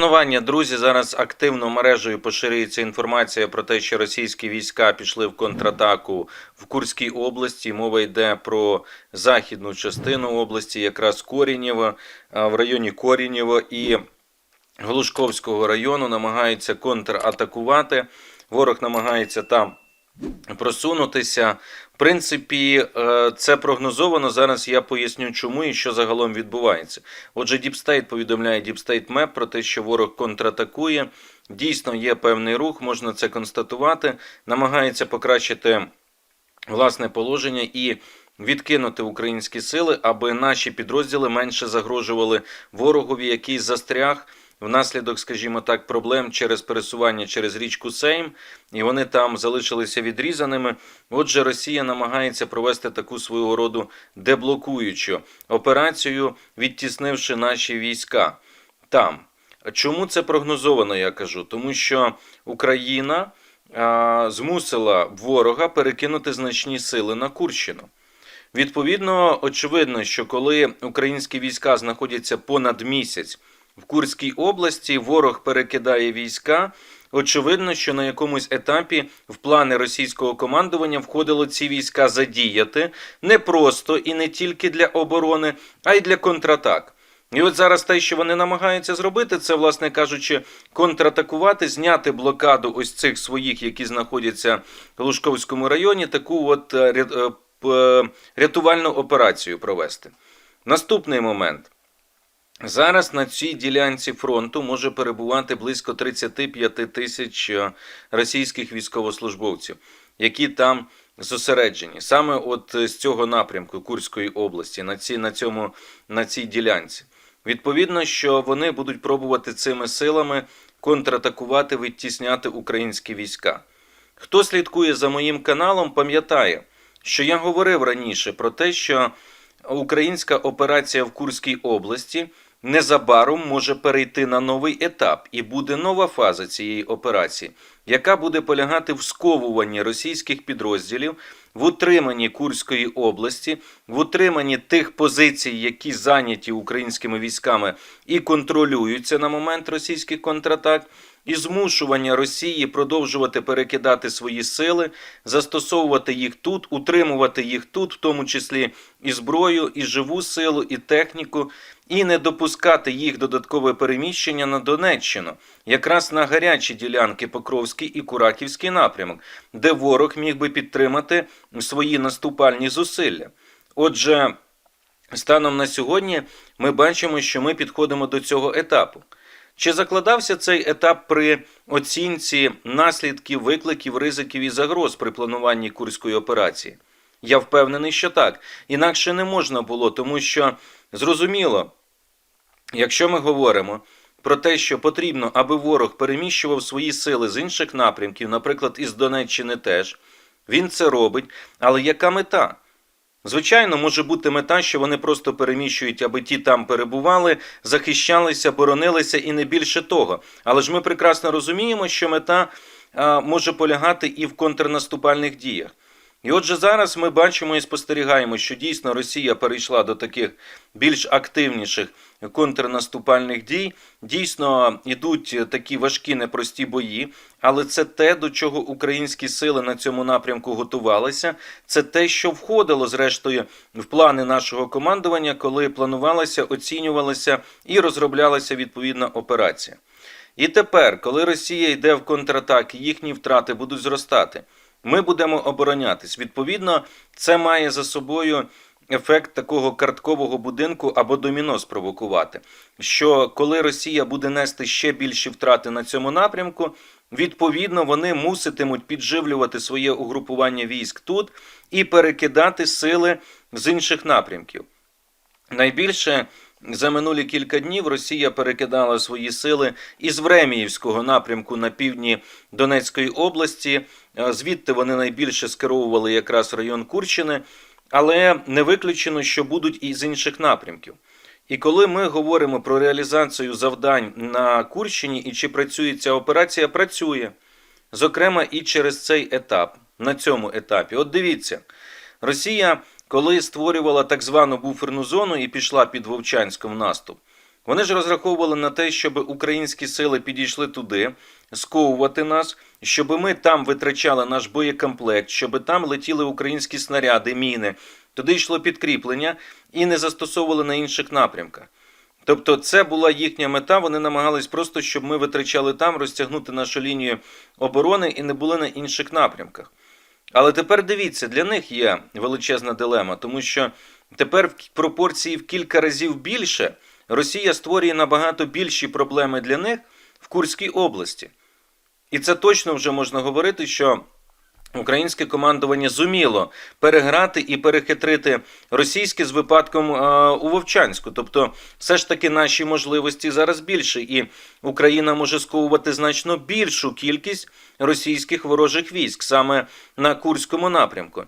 Шанування, друзі, зараз активно мережею поширюється інформація про те, що російські війська пішли в контратаку в Курській області. Мова йде про західну частину області, якраз Корінєво, в районі Корінєво і Глушковського району намагаються контратакувати. Ворог намагається там просунутися. В принципі, е, це прогнозовано. Зараз я поясню, чому і що загалом відбувається. Отже, Діпстейт повідомляє Діпстейт Меп про те, що ворог контратакує. Дійсно, є певний рух, можна це констатувати. Намагається покращити власне положення і відкинути українські сили, аби наші підрозділи менше загрожували ворогові, який застряг внаслідок, скажімо так, проблем через пересування через річку Сейм, і вони там залишилися відрізаними. Отже, Росія намагається провести таку свого роду деблокуючу операцію, відтіснивши наші війська там. Чому це прогнозовано, я кажу? Тому що Україна а, змусила ворога перекинути значні сили на Курщину. Відповідно, очевидно, що коли українські війська знаходяться понад місяць в Курській області, ворог перекидає війська. Очевидно, що на якомусь етапі в плани російського командування входило ці війська задіяти не просто і не тільки для оборони, а й для контратак. І от зараз те, що вони намагаються зробити, це, власне кажучи, контратакувати, зняти блокаду ось цих своїх, які знаходяться в Лужковському районі, таку от е, е, п- рятувальну операцію провести. Наступний момент. Зараз на цій ділянці фронту може перебувати близько 35 тисяч е, російських військовослужбовців, які там зосереджені саме от е, з цього напрямку Курської області, на цій, на цьому, на цій ділянці. Відповідно, що вони будуть пробувати цими силами контратакувати, відтісняти українські війська. Хто слідкує за моїм каналом, пам'ятає, що я говорив раніше про те, що українська операція в Курській області незабаром може перейти на новий етап, і буде нова фаза цієї операції, яка буде полягати в сковуванні російських підрозділів, в утриманні Курської області, в утриманні тих позицій, які зайняті українськими військами і контролюються на момент російських контратак. І змушування Росії продовжувати перекидати свої сили, застосовувати їх тут, утримувати їх тут, в тому числі і зброю, і живу силу, і техніку, і не допускати їх додаткове переміщення на Донеччину, якраз на гарячі ділянки Покровський і Кураківський напрямок, де ворог міг би підтримати свої наступальні зусилля. Отже, станом на сьогодні ми бачимо, що ми підходимо до цього етапу. Чи закладався цей етап при оцінці наслідків, викликів, ризиків і загроз при плануванні курської операції? Я впевнений, що так. Інакше не можна було, тому що зрозуміло, якщо ми говоримо про те, що потрібно, аби ворог переміщував свої сили з інших напрямків, наприклад, із Донеччини теж, він це робить. Але яка мета? Звичайно, може бути мета, що вони просто переміщують, аби ті там перебували, захищалися, боронилися і не більше того. Але ж ми прекрасно розуміємо, що мета може полягати і в контрнаступальних діях. І отже, зараз ми бачимо і спостерігаємо, що дійсно Росія перейшла до таких більш активніших контрнаступальних дій. Дійсно йдуть такі важкі непрості бої, але це те, до чого українські сили на цьому напрямку готувалися. Це те, що входило, зрештою, в плани нашого командування, коли планувалася, оцінювалася і розроблялася відповідна операція. І тепер, коли Росія йде в контратак, їхні втрати будуть зростати. Ми будемо оборонятись. Відповідно, це має за собою ефект такого карткового будинку або доміно спровокувати. Що коли Росія буде нести ще більші втрати на цьому напрямку, відповідно вони муситимуть підживлювати своє угрупування військ тут і перекидати сили з інших напрямків. Найбільше за минулі кілька днів Росія перекидала свої сили із Времіївського напрямку на півдні Донецької області. Е, Звідти вони найбільше скеровували якраз район Курщини, але не виключено, що будуть і з інших напрямків. І коли ми говоримо про реалізацію завдань на Курщині і чи працює ця операція, працює. Зокрема, і через цей етап, на цьому етапі. От дивіться, Росія, коли створювала так звану буферну зону і пішла під Вовчанськом наступ, Вони ж розраховували на те, щоб українські сили підійшли туди, сковувати нас, щоб ми там витрачали наш боєкомплект, щоб там летіли українські снаряди, міни, туди йшло підкріплення і не застосовували на інших напрямках. Тобто, це була їхня мета. Вони намагались просто, щоб ми витрачали там, розтягнути нашу лінію оборони і не були на інших напрямках. Але тепер дивіться, для них є величезна дилема, тому що тепер в пропорції в кілька разів більше Росія створює набагато більші проблеми для них в Курській області. І це точно вже можна говорити, що українське командування зуміло переграти і перехитрити російське з випадком е, у Вовчанську. Тобто, все ж таки наші можливості зараз більше, і Україна може сковувати значно більшу кількість російських ворожих військ саме на Курському напрямку.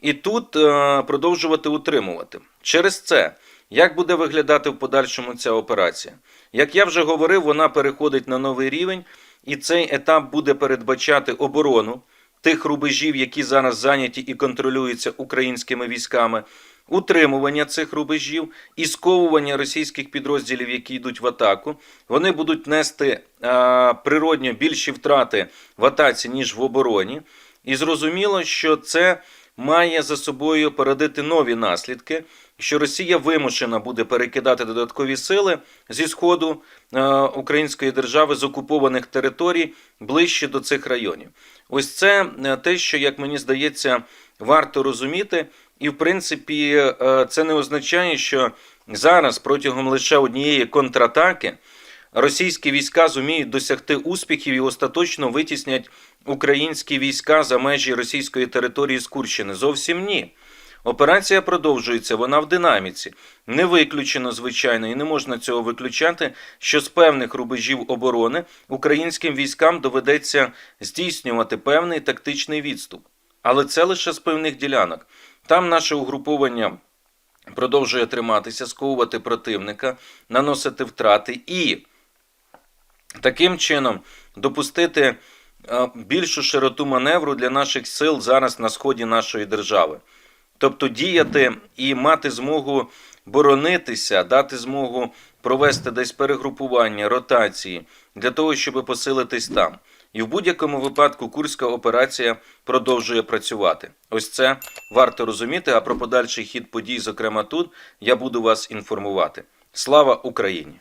І тут е, продовжувати утримувати. Через це, як буде виглядати в подальшому ця операція? Як я вже говорив, вона переходить на новий рівень, і цей етап буде передбачати оборону тих рубежів, які зараз зайняті і контролюються українськими військами, утримування цих рубежів і сковування російських підрозділів, які йдуть в атаку. Вони будуть нести а, природньо більші втрати в атаці, ніж в обороні. І зрозуміло, що це має за собою породити нові наслідки, що Росія вимушена буде перекидати додаткові сили зі сходу е, української держави з окупованих територій ближче до цих районів. Ось це е, те, що, як мені здається, варто розуміти. І, в принципі, е, це не означає, що зараз протягом лише однієї контратаки російські війська зуміють досягти успіхів і остаточно витіснять українські війська за межі російської території з Курщини. Зовсім ні. Операція продовжується, вона в динаміці. Не виключено, звичайно, і не можна цього виключати, що з певних рубежів оборони українським військам доведеться здійснювати певний тактичний відступ. Але це лише з певних ділянок. Там наше угруповання продовжує триматися, сковувати противника, наносити втрати і таким чином допустити е, більшу широту маневру для наших сил зараз на сході нашої держави. Тобто діяти і мати змогу боронитися, дати змогу провести десь перегрупування, ротації для того, щоб посилитись там. І в будь-якому випадку Курська операція продовжує працювати. Ось це варто розуміти. А про подальший хід подій, зокрема тут, я буду вас інформувати. Слава Україні!